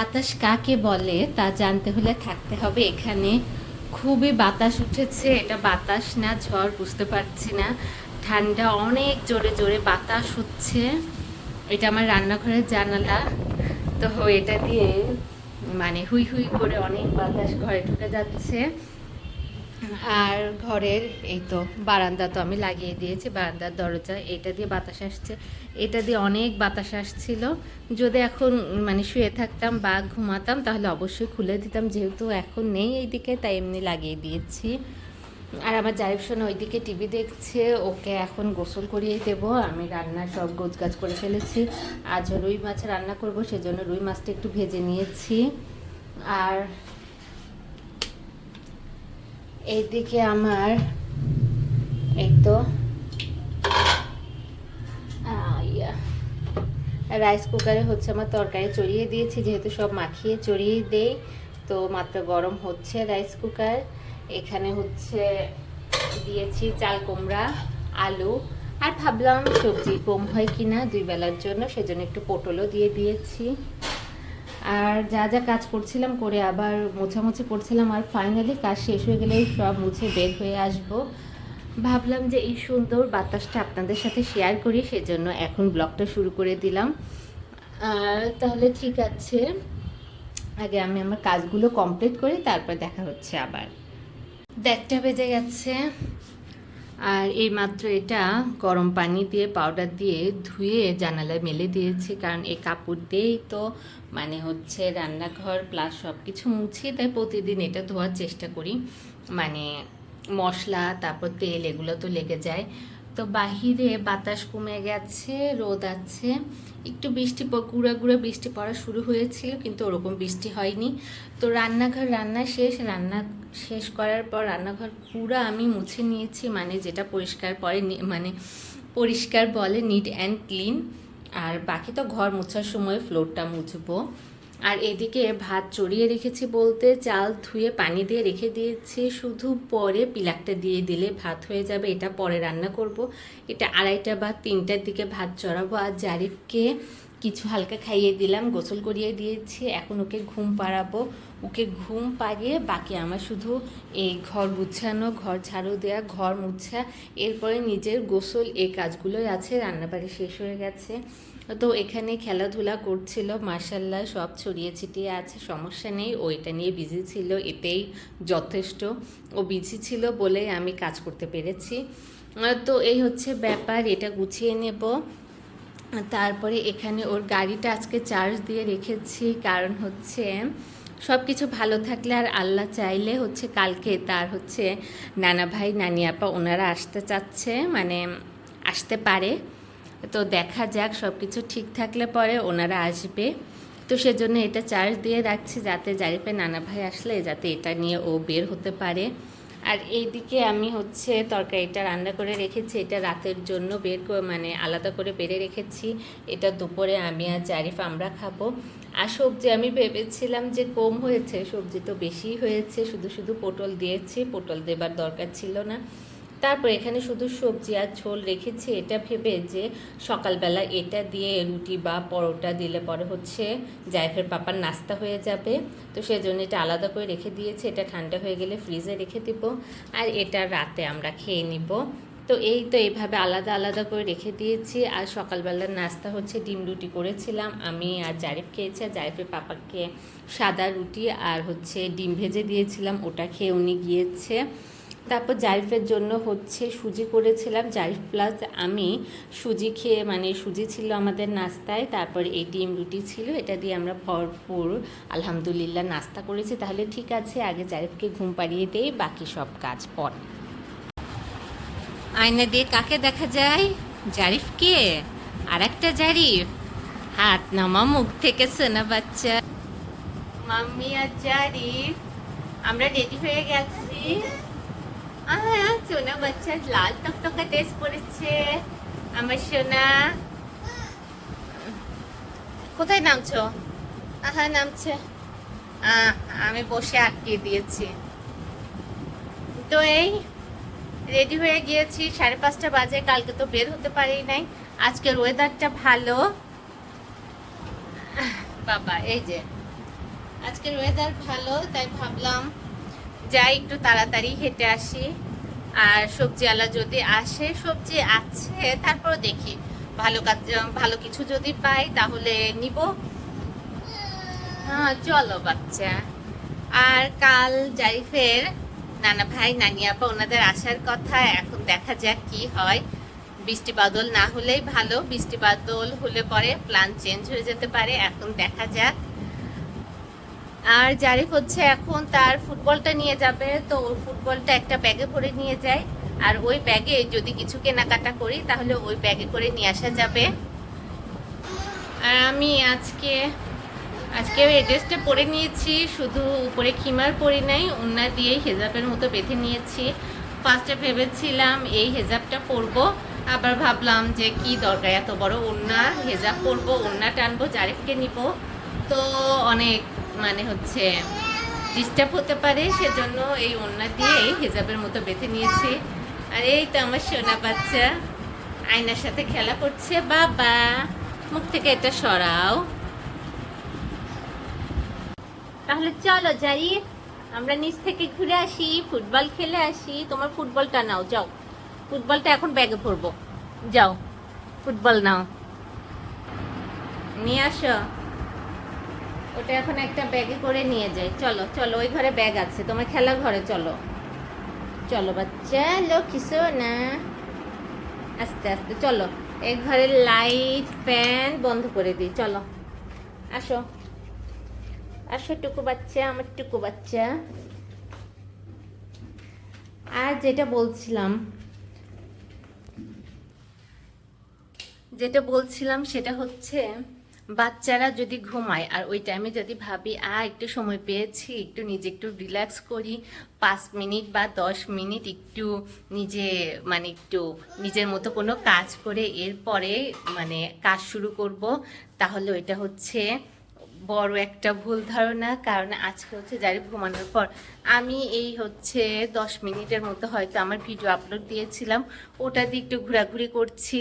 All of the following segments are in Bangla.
বাতাস কাকে বলে তা জানতে হলে থাকতে হবে এখানে। খুবই বাতাস উঠেছে, এটা বাতাস না, ঝড় বুঝতে পারছি না। ঠান্ডা অনেক জোরে জোরে বাতাস হচ্ছে। এটা আমার রান্নাঘরের জানালা। তো এটা দিয়ে মানে হুই হুই করে অনেক বাতাস ঘরে ঢুকে যাচ্ছে। আর ঘরের এই তো বারান্দা তো আমি লাগিয়ে দিয়েছি, বারান্দার দরজা, এটা দিয়ে বাতাস আসছে। এটা দিয়ে অনেক বাতাস আসছিল। যদি এখন মানে শুয়ে থাকতাম বা ঘুমাতাম, তাহলে অবশ্যই খুলে দিতাম, যেহেতু এখন নেই এইদিকে, তাই এমনি লাগিয়ে দিয়েছি। আর আমার জারিফ ওইদিকে টিভি দেখছে, ওকে এখন গোসল করিয়ে দেবো। আমি রান্না সব গোছগাছ করে ফেলেছি। আজ রুই মাছ রান্না করব, সেজন্য রুই মাছটা একটু ভেজে নিয়েছি। আর এইদিকে আমার এই তো রাইস কুকারে হচ্ছে আমার তরকারি চড়িয়ে দিয়েছি, যেহেতু সব মাখিয়ে চড়িয়ে দেই, তো মাত্র গরম হচ্ছে রাইস কুকার এখানে হচ্ছে দিয়েছি চাল কুমড়া, আলু, আর ভাবলাম সবজি কম হয় কিনা দুই বেলার জন্য, সেজন্য একটু পটলও দিয়ে দিয়েছি। আর যা যা কাজ করছিলাম করে আবার মোছামুছি করছিলাম, আর ফাইনালি কাজ শেষ হয়ে গেলে সব মুছে বের হয়ে আসব। ভাবলাম যে এই সুন্দর বাতাসটা আপনাদের সাথে শেয়ার করি, সেজন্য এখন ব্লগটা শুরু করে দিলাম। তাহলে ঠিক আছে, আগে আমি আমার কাজগুলো কমপ্লিট করি, তারপর দেখা হচ্ছে আবার। দেখটা বেজে গেছে। আর এই মাত্র এটা গরম পানি দিয়ে পাউডার দিয়ে ধুয়ে জানালায় মেলে দিয়েছি। কারণ এই কাপড় দিয়েই তো মানে হচ্ছে রান্নাঘর প্লাস সব কিছু মুছি তাই প্রতিদিন। এটা ধোয়ার চেষ্টা করি। মানে মশলা, তারপর তেল, এগুলো তো লেগে যায়। তো বাহিরে বাতাস কমে গেছে, রোদ আছে। একটু বৃষ্টি গুঁড়া গুঁড়া বৃষ্টি পড়া শুরু হয়েছিল, কিন্তু ওরকম বৃষ্টি হয়নি। তো রান্নাঘর রান্না শেষ, রান্না শেষ করার পর রান্নাঘর পুরো আমি মুছে নিয়েছি মানে যেটা পরিষ্কার পরে মানে পরিষ্কার বলে নিট অ্যান্ড ক্লিন আর বাকি তো ঘর মোছার সময় ফ্লোরটা মুছবো। আর এদিকে ভাত চড়িয়ে রেখেছি বলতে, চাল ধুয়ে পানি দিয়ে রেখে দিয়েছি। শুধু পরে পিলাকটা দিয়ে দিলে ভাত হয়ে যাবে, এটা পরে রান্না করব। এটা আড়াইটা বা তিনটার দিকে ভাত চড়াবো। আর জারিফকে কিছু হালকা খাইয়ে দিলাম, গোসল করিয়ে দিয়েছি, এখন ওকে ঘুম পাড়াবো। ওকে ঘুম পাড়িয়ে বাকি আমার শুধু এই ঘর গুছানো, ঘর ঝাড়ু দেওয়া ঘর মুছা, এরপরে নিজের গোসল, এই কাজগুলোই আছে, রান্নাবাড়ি শেষ হয়ে গেছে। তো এখানে খেলাধুলা করছিল মার্শাল্লাহ সব ছড়িয়ে ছিটিয়ে আছে, সমস্যা নেই ও এটা নিয়ে বিজি ছিল, এতেই যথেষ্ট। ও বিজি ছিল বলেই আমি কাজ করতে পেরেছি। তো এই হচ্ছে ব্যাপার, এটা গুছিয়ে নেব। তারপরে এখানে ওর গাড়িটা আজকে চার্জ দিয়ে রেখেছি, কারণ হচ্ছে সব কিছু ভালো থাকলে আর আল্লাহ চাইলে হচ্ছে কালকে তার হচ্ছে নানা ভাই, নানি আপা ওনারা আসতে চাচ্ছে মানে আসতে পারে। তো দেখা যাক সব কিছু ঠিক থাকলে পরে ওনারা আসবে। তো সেজন্য এটা চার্জ দিয়ে রাখছি যাতে জারিফে নানা ভাই আসলে যাতে এটা নিয়ে ও বের হতে পারে। আর এইদিকে আমি হচ্ছে তরকারিটা রান্না করে রেখেছি, এটা রাতের জন্য বের করে মানে আলাদা করে বেড়ে রেখেছি। এটা দুপুরে আমি আর জারিফ আমরা খাব। আর সবজি, আমি ভেবেছিলাম যে কম হয়েছে, সবজি তো বেশি হয়েছে, শুধু শুধু পটল দিয়েছি, পটল দেবার দরকার ছিল না। তারপর এখানে শুধু সবজি আর ঝোল রেখেছি, এটা ভেবে যে সকালবেলা এটা দিয়ে রুটি বা পরোটা দিলে পরে হচ্ছে জাইফের পাপার নাস্তা হয়ে যাবে। তো সেজন্য এটা আলাদা করে রেখে দিয়েছি, এটা ঠান্ডা হয়ে গেলে ফ্রিজে রেখে দিব আর এটা রাতে আমরা খেয়ে নিব। তো এই তো এইভাবে আলাদা আলাদা করে রেখে দিয়েছি আর সকালবেলার নাস্তা হচ্ছে ডিম রুটি করেছিলাম, আমি আর জারিফ খেয়েছি আর জারিফের পাপাকে সাদা রুটি আর হচ্ছে ডিম ভেজে দিয়েছিলাম, ওটা খেয়ে উনি গিয়েছে। তারপর জারিফের জন্য হচ্ছে সুজি করেছিলাম, জারিফ প্লাস আমি। সুজি খেয়ে মানে সুজি ছিল আমাদের নাস্তায়, তারপর এই ডিম রুটি ছিল, এটা দিয়ে আমরা ভরপুর আলহামদুলিল্লাহ নাস্তা করেছি। তাহলে ঠিক আছে, আগে জারিফকে ঘুম পাড়িয়ে দেই, বাকি সব কাজ পর। আয়না দিয়ে কাকে দেখা যায়? জারিফকে? আর একটা জারিফ? হাত নামা মুখ থেকে সোনা বাচ্চা। মাম্মি আর জারিফ, আমরা রেডি হয়ে গেছি। সোনা, বাচ্চা, লাল টকটকা ড্রেস পরেছে। আমার সোনা। কোথায় নামছো? আহা, নামছে। আমি বসে আটকে দিয়েছি। তো এই রেডি হয়ে গিয়েছি। সাড়ে পাঁচটা বাজে, কালকে তো বের হতে পারি নাই। আজকের ওয়েদারটা ভালো। বাবা, এই যে। আজকের ওয়েদার ভালো, তাই ভাবলাম যাই, একটু তাড়াতাড়ি হেঁটে আসি। আর সবজিওয়ালা যদি আসে, সবজি আছে, তারপর দেখি। ভালো কাজ, ভালো কিছু যদি পাই, তাহলে নিব। হ্যাঁ চলো বাচ্চা। আর কাল জারিফের নানা ভাই, নানি আপা, ওনাদের আসার কথা। এখন দেখা যাক কি হয়। বৃষ্টি বাদল না হলেই ভালো। বৃষ্টি বাদল হলে পরে প্ল্যান চেঞ্জ হয়ে যেতে পারে। এখন দেখা যাক। আর জারিফ হচ্ছে এখন তার ফুটবলটা নিয়ে যাবে, তো ওর ফুটবলটা একটা ব্যাগে ভরে নিয়ে যায়। আর ওই ব্যাগে যদি কিছু কেনাকাটা করি, তাহলে ওই ব্যাগে করে নিয়ে আসা যাবে। আর আমি আজকে আজকে এই ড্রেসটা পরে নিয়েছি, শুধু উপরে খিমার পরে নাই ওন্না দিয়েই হেজাবের মতো বেঁধে নিয়েছি। ফার্স্টে ভেবেছিলাম এই হেজাবটা পরবো, আবার ভাবলাম যে কি দরকার, এত বড় ওন্না হেজাব পরবো ওন্না টানবো জারিফকে নিব। তো অনেক মানে হচ্ছে ডিস্টার্ব হতে পারে, সেজন্য এই ওন্না দিয়েই হেজাবের মতো বেঁধে নিয়েছি। আর এই তো আমার সোনা বাচ্চা, আয়নার সাথে খেলা করছে। বাবা, মুখ থেকে এটা সরাও। তাহলে চলো যাই, আমরা নিচ থেকে ঘুরে আসি, ফুটবল খেলে আসি। তোমার ফুটবলটা নাও, যাও। ফুটবলটা এখন ব্যাগে পরবো যাও, ফুটবল নাও। নিয়ে আসো। ওটা এখন একটা ব্যাগে করে নিয়ে যাই। চলো চলো, ওই ঘরে ব্যাগ আছে। তোমার খেলার ঘরে চলো। চলো বাচ্চা লক্ষ্মী না। আস্তে আস্তে, চলো। এই ঘরে লাইট ফ্যান বন্ধ করে দিই। চলো। আসো। আসো, টুকু বাচ্চা, আমার টুকু বাচ্চা। আর যেটা বলছিলাম যেটা বলছিলাম সেটা হচ্ছে বাচ্চারা যদি ঘুমায়, আর ওই টাইমে যদি ভাবি, আ, একটু সময় পেয়েছি, একটু নিজে একটু রিল্যাক্স করি, পাঁচ মিনিট বা দশ মিনিট একটু নিজে মানে একটু নিজের মতো কোনো কাজ করে এরপরে মানে কাজ শুরু করব, তাহলে ওইটা হচ্ছে বড় একটা ভুল ধারণা, কারণ আজকে হচ্ছে যারি ঘুমানোর পর। আমি এই হচ্ছে দশ মিনিটের মতো হয়তো আমার ভিডিও আপলোড দিয়েছিলাম। ওটা দিয়ে একটু ঘোরাঘুরি করছি।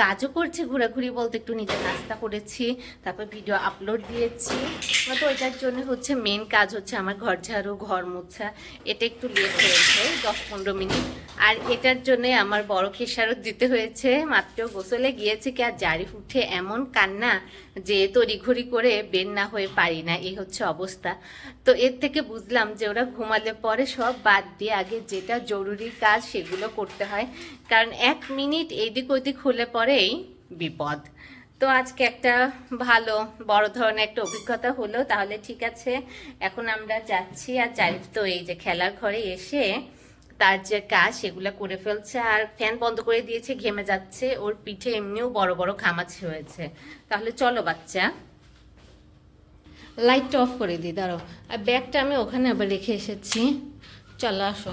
কাজও করছি ঘোরাঘুরি বলতে একটু নিজে নাস্তা করেছি, তারপর ভিডিও আপলোড দিয়েছি। তো ওইটার জন্য হচ্ছে মেন কাজ হচ্ছে আমার ঘর ঝাড়ু, ঘর মোছা, এটা একটু লেট হয়েছে, দশ পনেরো মিনিট। আর এটার জন্য আমার বড় খেসারত দিতে হয়েছে। মাত্র গোসলে গিয়েছে কি আর জারি উঠে এমন কান্না যে তড়িঘড়ি করে বের না হয়ে পারি না, এই হচ্ছে অবস্থা। তো এর থেকে বুঝলাম যে ওরা ঘুমালে পরে সব বাদ দিয়ে আগে যেটা জরুরি কাজ সেগুলো করতে হয়, কারণ এক মিনিট এদিক ওদিক হলে পরেই বিপদ। তো আজকে একটা ভালো, বড় ধরনের একটা অভিজ্ঞতা হলো, তাহলে ঠিক আছে। এখন আমরা যাচ্ছি আর জারিফ তো এই যে খেলার ঘরে এসে তার যে কাজ সেগুলো করে ফেলছে আর ফ্যান বন্ধ করে দিয়েছে, ঘেমে যাচ্ছে, ওর পিঠে এমনিও বড় বড় খামাচি হয়েছে। তাহলে চলো বাচ্চা। লাইটটা অফ করে দিই দাঁড়ো আর ব্যাগটা আমি ওখানে আবার রেখে এসেছি। চলো আসো।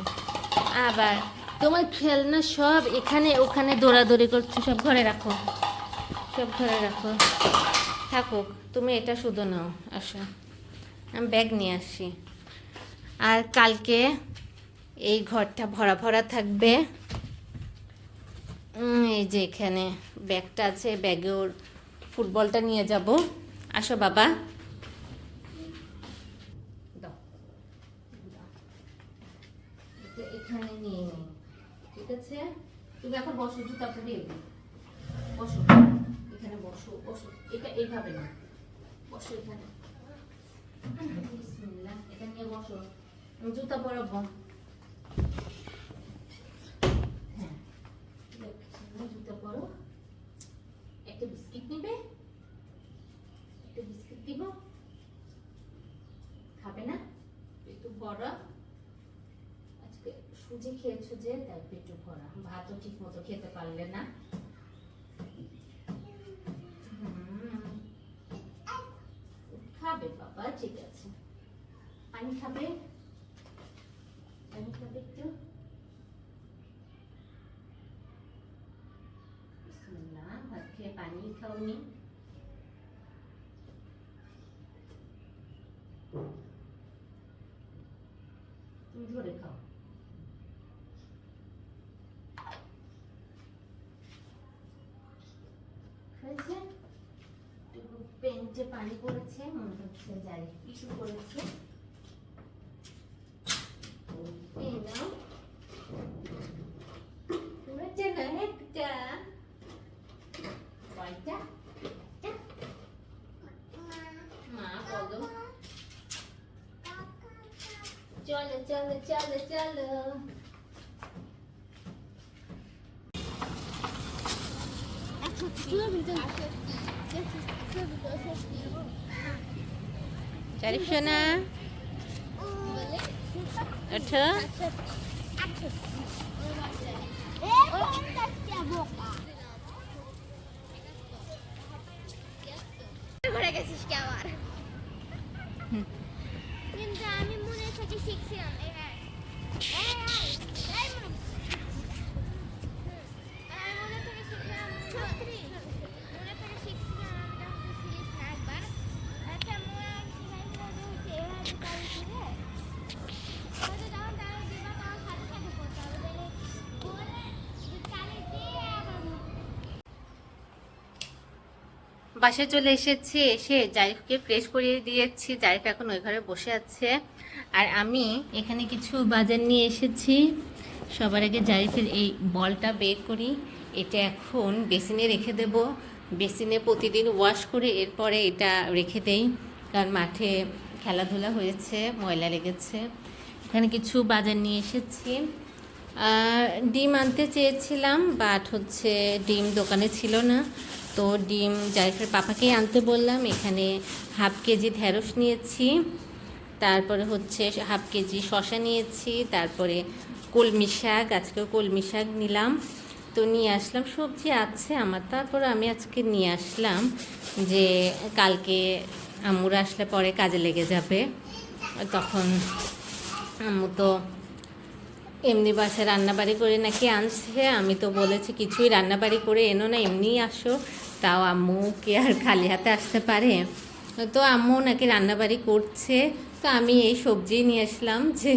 আবার তোমার খেলনা সব এখানে ওখানে দৌড়াদৌড়ি করছ, সব ঘরে রাখো। সব ঘরে রাখো। থাকুক তুমি এটা শুধু নাও, আসো। আমি ব্যাগ নিয়ে আসি। আর কালকে এই ঘরটা ভরা ভরা থাকবে। এই যে এখানে ব্যাগটা আছে, ব্যাগে ওর ফুটবলটা নিয়ে যাব। আসো বাবা। এখানে নিয়ে নিই। ঠিক আছে? তুমি এখন বসো, জুতা দিই। বসো। এখানে বসো বসো। এটা এইভাবে না। বসো এখানে। এটা নিয়ে বসো। জুতা পরাবো। আজকে সুজি খেয়েছো যে, তাই পেটু ভরা। ভাতও ঠিক মতো খেতে পারলে না। খাবে বাবা, ঠিক আছে। পানি খাবে পানি খাবে একটু বিসমিল্লাহ, ভাত খেয়ে খাওনি তুমি ধরে খাও। হয়েছে? একটু পেন পড়েছে মনে হচ্ছে যাই কিছু পড়েছে এই নাও। হয়েছে না একটা কয়টা একটা? মা বলো চলো চলো চলো চলো চারিফ সোনা ওঠো ঘুরে গেছিস কি আবার কিন্তু আমি মনে থেকে শিখছিলাম এই হ্যাঁ। এই, এই, এই মনে। হুম, আমি মনে থেকে শিখলাম ছত্রি। মনে থেকে শিখছিলাম আমি যখন তুই ছিলিস না একবার। একটা মনে হয় শিখাইছিল যে হচ্ছে এভাবে তালি দিলে। হয়তো যখন তালি দিবা তখন সাথে সাথে করতে হবে। তাহলে বলে যে তালি দিয়ে আবার বাসায় চলে এসেছি, এসে জারিফকে ফ্রেশ করিয়ে দিয়েছি। জারিফ এখন ওই ঘরে বসে আছে। আর আমি এখানে কিছু বাজার নিয়ে এসেছি। সবার আগে জারিফের এই বলটা বের করি। এটা এখন বেসিনে রেখে দেব। বেসিনে প্রতিদিন ওয়াশ করে এরপরে এটা রেখে দেই। কারণ মাঠে খেলাধুলা হয়েছে, ময়লা লেগেছে। এখানে কিছু বাজার নিয়ে এসেছি। ডিম আনতে চেয়েছিলাম বাট হচ্ছে ডিম দোকানে ছিল না। তো ডিম জারিফের পাপাকেই আনতে বললাম। এখানে হাফ কেজি ঢেঁড়স নিয়েছি। তারপরে হচ্ছে হাফ কেজি শশা নিয়েছি। তারপরে কলমি শাক আজকে কলমি শাক নিলাম। তো নিয়ে আসলাম, সবজি আছে আমার। তারপরে আমি আজকে নিয়ে আসলাম যে কালকে আম্মুরা আসলে পরে কাজে লেগে যাবে। তখন আম্মু তো এমনি বাসায় রান্নাবাড়ি করে নাকি আনছে। আমি তো বলেছি কিছুই রান্নাবাড়ি করে এনো না, এমনিই আসো। তাও আম্মু কি আর খালি হাতে আসতে পারে? তো আম্মু নাকি রান্নাবাড়ি করছে। তো আমি এই সবজি নিয়ে আসলাম যে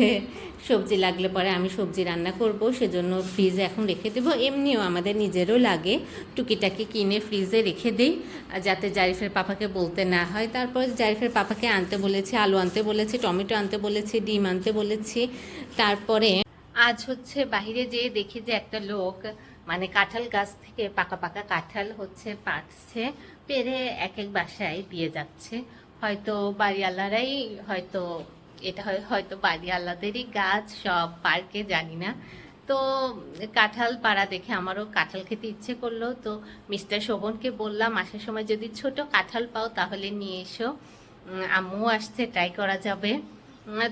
সবজি লাগলে পরে আমি সবজি রান্না করব, সেজন্য ফ্রিজে এখন রেখে দেবো। এমনিও আমাদের নিজেরও লাগে। টুকিটাকি কিনে ফ্রিজে রেখে দিই যাতে জারিফের পাপাকে বলতে না হয়। তারপর জারিফের পাপাকে আনতে বলেছি, আলু আনতে বলেছি, টমেটো আনতে বলেছি, ডিম আনতে বলেছি। তারপরে আজ হচ্ছে বাহিরে যেয়ে দেখি যে একটা লোক মানে কাঁঠাল গাছ থেকে পাকা পাকা কাঁঠাল হচ্ছে পাড়ছে পেরে এক এক বাসায় দিয়ে যাচ্ছে। হয়তো বাড়িওয়ালারাই হয়তো এটা হয়, হয়তো বাড়িওয়ালাদেরই গাছ, সব পার্কে জানি না। তো কাঁঠাল পাড়া দেখে আমারও কাঁঠাল খেতে ইচ্ছে করল। তো মিস্টার শোভনকে বললাম, আসার সময় যদি ছোট কাঁঠাল পাও তাহলে নিয়ে এসো। আম্মু আসছে, ট্রাই করা যাবে।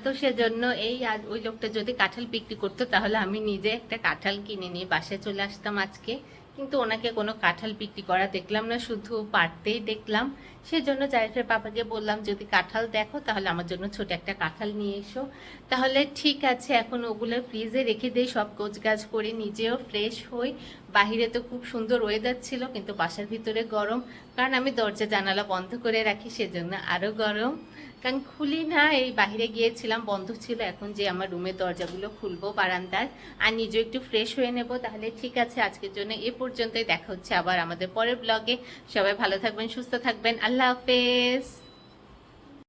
তো সেজন্য এই ওই লোকটা যদি কাঁঠাল বিক্রি করতো, তাহলে আমি নিজে একটা কাঁঠাল কিনে নিয়ে বাসায় চলে আসতাম আজকে। কিন্তু ওনাকে কোনো কাঁঠাল বিক্রি করা দেখলাম না, শুধু পারতেই দেখলাম। সেজন্য জারিফের পাপাকে বললাম, যদি কাঁঠাল দেখো, তাহলে আমার জন্য ছোট একটা কাঁঠাল নিয়ে এসো। তাহলে ঠিক আছে, এখন ওগুলো ফ্রিজে রেখে দিই, সব গাছ করে নিজেও ফ্রেশ হই। বাহিরে তো খুব সুন্দর ওয়েদার ছিল, কিন্তু বাসার ভিতরে গরম। কারণ আমি দরজা জানালা বন্ধ করে রাখি, সেজন্য আরও গরম। কারণ খুলি না, এই বাহিরে গিয়েছিলাম, বন্ধ ছিল, এখন যে আমার রুমের দরজাগুলো খুলবো বারান্দার আর নিজে একটু ফ্রেশ হয়ে নেব, তাহলে ঠিক আছে, আজকের জন্য এ পর্যন্তই, দেখা হচ্ছে আবার আমাদের পরের ব্লগে সবাই ভালো থাকবেন, সুস্থ থাকবেন, আল্লাহ হাফেজ।